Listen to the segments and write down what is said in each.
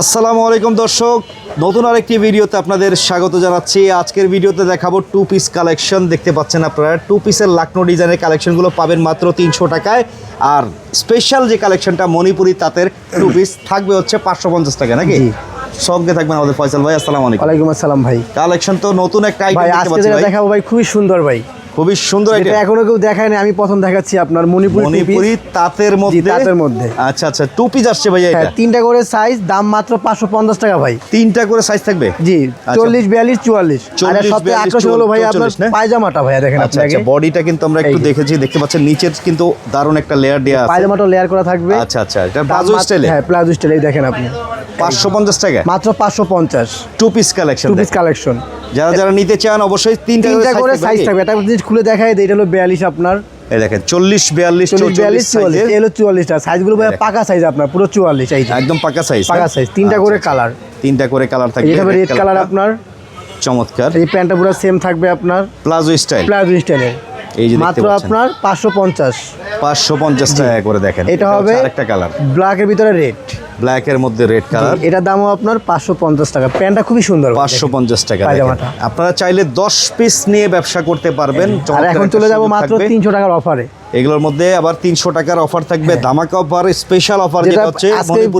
আসসালামু আলাইকুম দর্শক নতুন আরেকটি ভিডিওতে আপনাদের স্বাগত জানাচ্ছি। আজকের ভিডিওতে দেখাবো টু পিস কালেকশন দেখতে পাচ্ছেন আপনারা। টু পিসের লাকনো ডিজাইনের কালেকশনগুলো পাবেন মাত্র তিনশো টাকায়। আর স্পেশাল যে কালেকশনটা মণিপুরি তাঁতের টু পিস থাকবে হচ্ছে পাঁচশো পঞ্চাশ টাকা নাকি। সঙ্গে থাকবেন আমাদের ফয়সাল ভাই আসসালামু আলাইকুম। ওয়ালাইকুম আসসালাম ভাই। কালেকশন তো নতুন একটা আইটেম দেখাবো ভাই খুবই সুন্দর ভাই। খুবই সুন্দর এটা এখনও কেউ দেখায় না আমি প্রথম দেখাচ্ছি আপনার মণিপুরি মণিপুরি। তাঁতের মধ্যে। তাঁতের মধ্যে। আচ্ছা আচ্ছা টু পিস আসছে ভাইয়া হ্যাঁ এটা? তিনটা করে সাইজ দাম মাত্র পাঁচশো পঞ্চাশ টাকা ভাই। তিনটা করে সাইজ থাকবে? জি আচ্ছা। চল্লিশ বিয়াল্লিশ চুয়াল্লিশ। আর 40, সবথেকে 42, আকর্ষণ হলো ভাই আপনার পায়জামাটা ভাইয়া দেখেন আচ্ছা আচ্ছা বডিটা কিন্তু আমরা একটু দেখেছি দেখতে পাচ্ছেন নিচের কিন্তু দারুণ একটা লেয়ার দেওয়া আছে। পায়জামাটা লেয়ার করা থাকবে। আচ্ছা আচ্ছা এটা প্লাজো স্টাইলে হ্যাঁ প্লাজো স্টাইলে দেখেন আপনি। পাঁচশো পঞ্চাশ টাকা? মাত্র পাঁচশো পঞ্চাশ। Two piece collection two piece collection যারা যারা নিতে চান অবশ্যই তিনটা করে সাইজ সাইজ থাকবে। একটা জিনিস খুলে দেখায় এটা হলো বিয়াল্লিশ আপনার। এই দেখেন চল্লিশ বিয়াল্লিশ বিয়াল্লিশ চুয়াল্লিশ এলো চুয়াল্লিশটা। সাইজগুলো ভাই পাকা সাইজ আপনার পুরো চুয়াল্লিশ যে। একদম পাকা সাইজ পাকা size, তিনটা করে colour। তিনটা করে কালার থাকবে এটা রেড কালার আপনার। চমৎকার। এই প্যান্টটা পুরো সেম থাকবে আপনার। প্লাজো স্টাইল প্লাজো স্টাইলের এই যে মাত্র আপনার পাঁচশো পঞ্চাশ। পাঁচশো পঞ্চাশ টাকা করে দেখেন। এটা হবে একটা কালার ব্ল্যাকের ভিতরে রেড ব্ল্যাক এর মধ্যে রেড কালার এটার দামও আপনার পাঁচশো পঞ্চাশ টাকা। প্যান্টটা খুবই সুন্দর। পাঁচশো পঞ্চাশ টাকা আপনারা চাইলে দশ পিস নিয়ে ব্যবসা করতে পারবেন। আর এখন চলে যাব মাত্র তিনশো টাকার অফারে এগুলোর মধ্যে আবার তিনশো টাকার অফার থাকবে। ধামাকা অফার স্পেশাল অফার যেটা হচ্ছে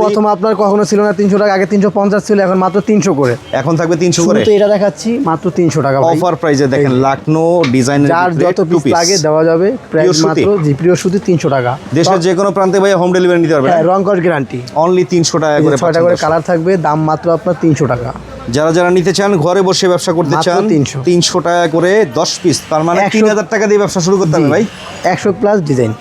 প্রথম আপনার কখনো ছিল না তিনশো টাকা আগে তিনশো পঞ্চাশ ছিল এখন মাত্র তিনশো করে। এখন থাকবে তিনশো করে। এটা দেখাচ্ছি মাত্র তিনশো টাকা। অফার প্রাইজে দেখেন লাকনো ডিজাইনের যার যত পিস লাগে দেওয়া যাবে প্রাইস মাত্র জি প্রিয় তিনশো টাকা। দেশের যে কোনো প্রান্তে ভাই হোম ডেলিভারি নিতে পারবেন। হ্যাঁ রংকস গ্যারান্টি অনলি তিনশো টাকা করে ছয়টা করে কালার থাকবে দাম মাত্র আপনার তিনশো টাকা। যারা যারা নিতে চান ঘরে বসে ব্যবসা করতে চান 300 তিনশো টাকা করে দশ পিস তার মানে তিন হাজার টাকা দিয়ে ব্যবসা শুরু করতে হবে ভাই। একশো প্লাস ডিজাইন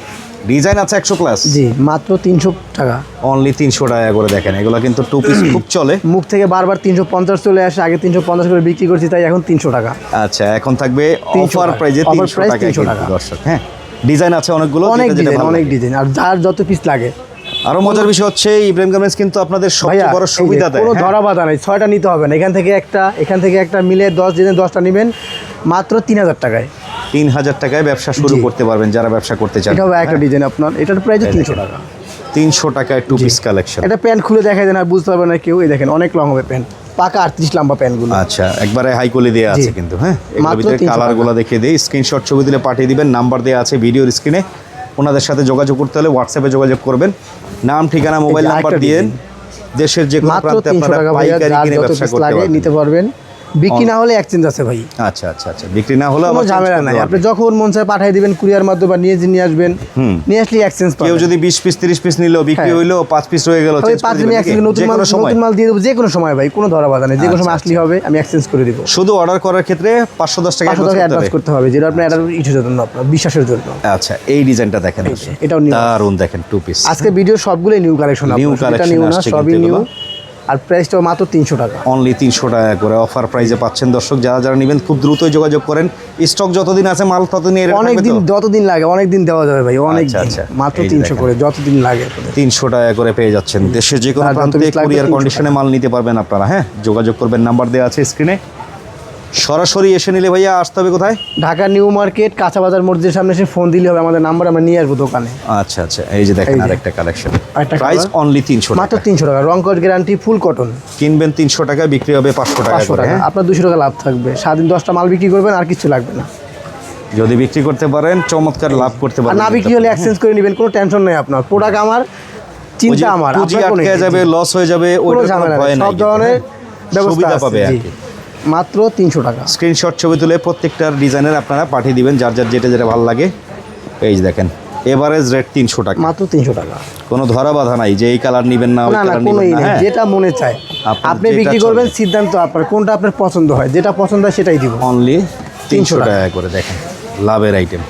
ডিজাইন আছে একশো প্লাস জি মাত্র তিনশো টাকা। অনলি তিনশো টাকা করে দেখেন এগুলো কিন্তু টু পিস খুব চলে। মুখ থেকে বারবার তিনশো পঞ্চাশ চলে আসে আগে তিনশো পঞ্চাশ করে বিক্রি করছি তাই এখন তিনশো টাকা। আচ্ছা এখন থাকবে 300 অফার। প্রাইজে তিনশো টাকা 300 টাকা। দর্শক হ্যাঁ। ডিজাইন আছে অনেকগুলো অনেক ডিজাইন অনেক ডিজাইন আর যার যত পিস লাগে। আরও মজার বিষয় হচ্ছে ইব্রাহিম গার্মেন্টস কিন্তু আপনাদের সবচেয়ে বড় সুবিধা দেয়। কোনো হ্যাঁ? ধরা বাধা নেই ছয়টা নিতে হবে না। এখান থেকে একটা এখান থেকে একটা মিলে দশ দিনে দশটা নেবেন মাত্র তিন হাজার টাকায়। তিন হাজার টাকায় ব্যবসা শুরু করতে পারবেন যারা ব্যবসা করতে চান। এটা একটা ডিজাইন আপনার এটার প্রাইস তিনশো টাকা। তিনশো টাকায় টু পিস কালেকশন এটা প্যান্ট খুলে দেখা যায় না বুঝতে পারবে না কেউ এই দেখেন অনেক লং হবে প্যান্ট। পাকা আটত্রিশ লম্বা প্যান্টগুলো। আচ্ছা একবারে হাই কোয়ালি দেওয়া আছে কিন্তু হ্যাঁ? এগুলোর মাত্র ভিতরে 300 কালারগুলো দেখিয়ে দিই। স্ক্রিনশট ছবি দিলে পাঠিয়ে দিবেন নাম্বার দেওয়া আছে ভিডিওর স্ক্রিনে ওনাদের সাথে যোগাযোগ করতে হলে হোয়াটসঅ্যাপে যোগাযোগ করবেন। নাম ঠিকানা মোবাইল নাম্বার দিয়ে। দেশের যে কোনো প্রান্তে আপনারা পাইকারি কিনে ব্যবসা করতে পারবেন। নিতে পারবেন। বিক্রি না হলে এক্সচেঞ্জ আছে ভাই। আচ্ছা আচ্ছা আচ্ছা। বিক্রি না হলে কোনো change ঝামেলা নাই। আপনি যখন মন চায় পাঠিয়ে দিবেন কুরিয়ার মাধ্যমে বা নিয়ে নিয়ে আসবেন নিয়ে আসলে এক্সচেঞ্জ কেউ যদি বিশ পিস তিরিশ পিস নিলো বিক্রি হ্যাঁ। হইল পাঁচ পিস রয়ে গেল পাঁচ দিনে নাকি? নতুন মাল নতুন মাল দিয়ে দেবো যে কোনো সময় ভাই কোনো ধরা বাধা নেই। যে কোনো আচ্ছা, সময় আসলেই হবে আমি এক্সচেঞ্জ করে দিব। শুধু অর্ডার করার ক্ষেত্রে পাঁচশো দশ টাকা। অ্যাডভান্স করতে হবে। যেটা আপনি এটা ইস্যুর জন্য আপনার বিশ্বাসের জন্য। আচ্ছা এই ডিজাইনটা দেখেন এটাও new দারুণ দেখেন টু পিস আজকে ভিডিও সবগুলোই নিউ কালেকশন এটা collection নিউ না সবই নিউ। আর প্রাইসটা মাত্র তিনশো টাকা। অনলি তিনশো টাকা করে অফার প্রাইসে পাচ্ছেন দর্শক যারা যারা নেবেন খুব দ্রুতই যোগাযোগ করেন। স্টক যতদিন আছে মাল ততদিন অনেকদিন অনেক দিন যতদিন লাগে অনেক দিন দেওয়া যাবে ভাই অনেক আচ্ছা, আচ্ছা। মাত্র তিনশো করে যতদিন লাগে। তিনশো টাকা করে পেয়ে যাচ্ছেন। দেশের যে কোনো প্রান্তে কুরিয়ার কন্ডিশনে মাল নিতে পারবেন আপনারা হ্যাঁ? যোগাযোগ করবেন নাম্বার দেওয়া আছে স্ক্রিনে সরাসরি এসে নিলে ভাইয়া আসতে হবে কোথায়? ঢাকা নিউ মার্কেট কাঁচা বাজার মসজিদের সামনে এসে ফোন দিলে হবে আমাদের নাম্বার আমরা নিয়ে আসব দোকানে। আচ্ছা আচ্ছা এই যে দেখেন। আরেকটা কালেকশন প্রাইস। অনলি তিনশো মাত্র তিনশো টাকা। রং কোড গ্যারান্টি ফুল কটন কিনবেন তিনশো টাকা বিক্রি হবে পাঁচশো টাকা হ্যাঁ? আপনার দুশো টাকা লাভ থাকবে। সারাদিন দশটা মাল বিক্রি করবেন আর কিছু লাগবে না। যদি বিক্রি করতে পারেন চমৎকার লাভ করতে আর পারবেন না বিক্রি হলে এক্সচেঞ্জ করে নেবেন কোনো টেনশন নেই আপনার। প্রোডাক্ট আমার চিন্তা আমার। পুঁজি আটকে যাবে লস হয়ে যাবে নাই। সব ধরনের ব্যবস্থা আছে, পাবে আর কি। মাত্র তিনশো টাকা। স্ক্রিনশট ছবি তুলে প্রত্যেকটার ডিজাইনের আপনারা পাঠিয়ে দিবেন যার যার যেটা যেটা ভালো লাগে। এই দেখেন এভারেজ রেট তিনশো টাকা। মাত্র তিনশো টাকা। কোনো ধরা বাধা নাই যে এই কালার নেবেন না হ্যাঁ। যেটা মনে চায়। আপনি বিক্রি করবেন সিদ্ধান্ত আপনার কোনটা আপনার পছন্দ হয় যেটা পছন্দ হয় সেটাই দিব। অনলি তিনশো 300 টাকা। টাকা করে দেখেন লাভের আইটেম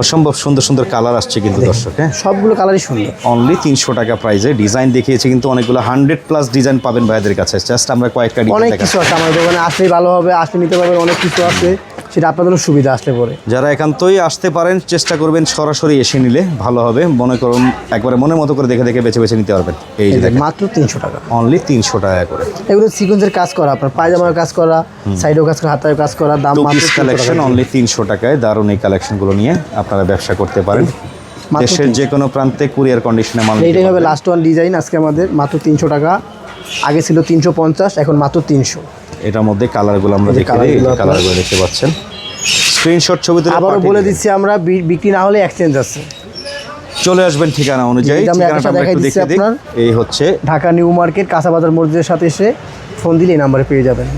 অসম্ভব সুন্দর সুন্দর কালার আসছে কিন্তু দর্শক হ্যাঁ? সবগুলো কালারই সুন্দর। অনলি তিনশো টাকা প্রাইসে ডিজাইন দেখিয়েছে কিন্তু অনেকগুলো হান্ড্রেড প্লাস ডিজাইন পাবেন ভাইদের কাছে। জাস্ট আমরা কয়েকটা ডিজাইন অনেক কিছু আছে আমার দোকানে আসলেই ভালো হবে আসলে নিতে পারবেন অনেক কিছু আছে। সেটা আপনাদেরও সুবিধা আসলে পরে। যারা একান্তই আসতে পারেন চেষ্টা করবেন সরাসরি এসে নিলে ভালো হবে। মনে করুন একবারে মনের মতো করে দেখে দেখে বেছে বেছে নিতে পারবেন। এই যে মাত্র তিনশো টাকা। অনলি তিনশো টাকা করে। এগুলো সিকোয়েন্সের কাজ করা আপনার পায়জামার কাজ করা সাইডেও কাজ করা হাতের কাজ করা দাম টু মাত্র পিস 300 কালেকশন অনলি তিনশো টাকায় দারুণ এই কালেকশনগুলো নিয়ে আপনারা ব্যবসা করতে পারেন। দেশের যে কোনো প্রান্তে কুরিয়ার কন্ডিশনে মাল নিতে এইটাই হবে লাস্ট ওয়ান ডিজাইন আজকে আমাদের মাত্র তিনশো টাকা। আগে ছিল তিনশো পঞ্চাশ এখন মাত্র তিনশো। এটার মধ্যে কালারগুলো আমরা দেখে কালারগুলো দেখতে পাচ্ছেন। স্ক্রিনশট ছবি তুলে আবারও বলে দিচ্ছি আমরা বিক্রি না হলে এক্সচেঞ্জ আছে। চলে আসবেন ঠিকানা অনুযায়ী আমি ঠিকানাটা আমরা দেখাই একটু দিচ্ছি দেখে দিই। আপনার। এই হচ্ছে ঢাকা নিউ মার্কেট কাঁচাবাজার মসজিদের সাথে এসে ফোন দিলে এই নাম্বারে পেয়ে যাবেন।